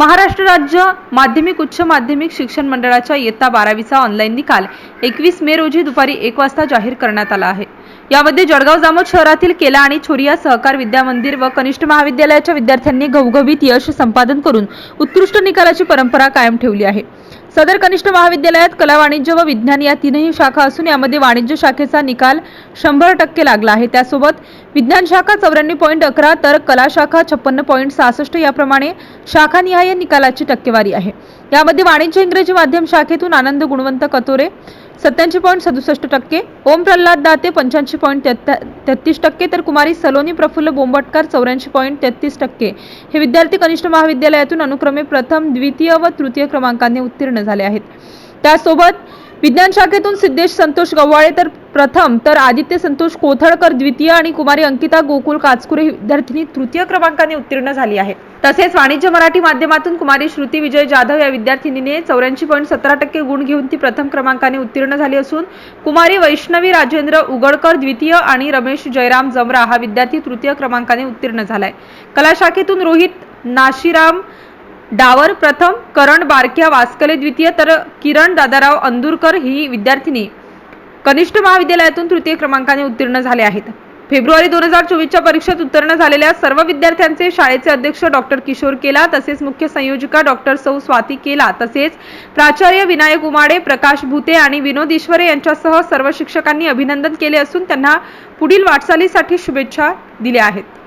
महाराष्ट्र राज्य माध्यमिक उच्च माध्यमिक शिक्षण मंडळाच्या इयत्ता बारावीचा ऑनलाईन निकाल एकवीस मे रोजी दुपारी एक वाजता जाहीर करण्यात आला आहे. यामध्ये जळगाव जामोद शहरातील केला आणि छोरिया सहकार विद्या मंदिर व कनिष्ठ महाविद्यालयाच्या विद्यार्थ्यांनी घवघवीत यश संपादन करून उत्कृष्ट निकालाची परंपरा कायम ठेवली आहे. सदर कनिष्ठ महाविद्यालयात कला वाणिज्य व विज्ञान या तीनही शाखा असून यामध्ये वाणिज्य शाखेचा निकाल शंभर टक्के लागला आहे. त्यासोबत विज्ञान शाखा चौऱ्याण्णव पॉईंट अकरा तर कला शाखा छप्पन्न पॉईंट सहासष्ट याप्रमाणे शाखानिहाय निकालाची टक्केवारी आहे. यामध्ये वाणिज्य इंग्रजी माध्यम शाखेतून आनंद गुणवंत कतोरे सत्याऐंशी पॉईंट सदुसष्ट टक्के ओम प्रल्हाद दाते पंच्याऐंशी पॉईंट तेहतीस टक्के तर कुमारी सलोनी प्रफुल्ल बोंबटकर चौऱ्याऐंशी पॉईंट तेहतीस टक्के. हे विद्यार्थी कनिष्ठ महाविद्यालयातून अनुक्रमे प्रथम द्वितीय व तृतीय क्रमांकाने उत्तीर्ण झाले आहेत. त्यासोबत विज्ञान शाखेतून सिद्धेश संतोष गव्हाळे तर प्रथम तर आदित्य संतोष कोथळकर द्वितीय आणि कुमारी अंकिता गोकुल काचकुरे विद्यार्थिनी तृतीय क्रमांकाने उत्तीर्ण झाली आहे तसेच वाणिज्य मराठी माध्यमातून कुमारी श्रुती विजय जाधव या विद्यार्थिनीने चौऱ्याऐंशी पॉईंट सतरा टक्के गुण घेऊन ती प्रथम क्रमांकाने उत्तीर्ण झाली असून कुमारी वैष्णवी राजेंद्र उगडकर द्वितीय आणि रमेश जयराम जमरा हा विद्यार्थी तृतीय क्रमांकाने उत्तीर्ण झालाय. कला शाखेतून रोहित नाशिराम डावर प्रथम करण बारक्या वास्कले द्वितीय तर किरण दादाराव अंदुरकर ही विद्यार्थिनी कनिष्ठ महाविद्यालयातून तृतीय क्रमांकाने उत्तीर्ण झाले आहेत. फेब्रुवारी दोन हजार चोवीसच्या परीक्षेत उत्तीर्ण झालेल्या सर्व विद्यार्थ्यांचे शाळेचे अध्यक्ष डॉक्टर किशोर केला तसेच मुख्य संयोजिका डॉक्टर सौ स्वाती केला तसेच प्राचार्य विनायक उमाडे प्रकाश भुते आणि विनोद ईश्वरे यांच्यासह सर्व शिक्षकांनी अभिनंदन केले असून त्यांना पुढील वाटचालीसाठी शुभेच्छा दिल्या आहेत.